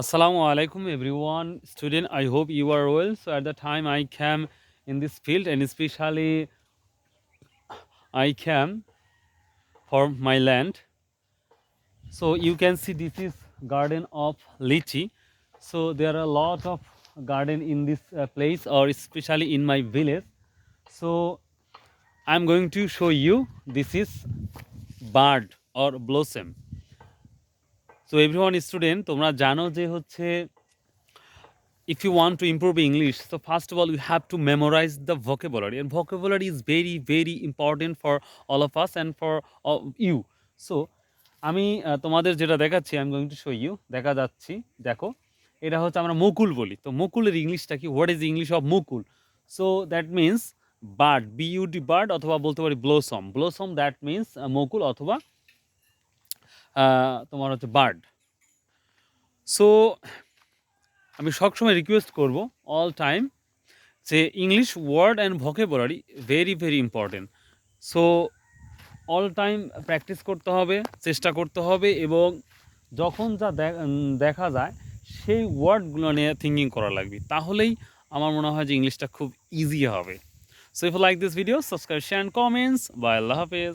Assalamu alaikum everyone. Student I hope you are well. So at the time I came in this field and especially I came for my land. So you can see this is garden of lychee so there are a lot of garden in this uh, place or especially in my village. So I'm going to show you this is bud or blossom so everyone student তোমরা জানো যে হচ্ছে if you want to improve English, so of all, you have to memorize the vocabulary, and vocabulary is very, very important for all of us and for all you. So, আমি তোমাদের যেটা দেখাচ্ছি I am going to show you দেখা যাচ্ছি দেখো। এটা হচ্ছে আমরা মুকুল বলি। তো মুকুলের ইংলিশটা কি? What is English of Mukul? So that means bud B U D bud অথবা বলতে পারি ব্লোসম ব্লোসম দ্যাট মিন্স মুকুল অথবা তোমার হচ্ছে বার্ড সো আমি সবসময় রিকোয়েস্ট করব অল টাইম যে English word and vocabulary very very important so all time practice করতে হবে, চেষ্টা করতে হবে এবং যখন যা দেখা যায় সেই ওয়ার্ডগুলো নিয়ে থিঙ্কিং করা লাগবে। তাহলেই আমার মনে হয় যে ইংলিশটা খুব ইজি হবে। So if like this video subscribe share comments bye Allah হাফেজ।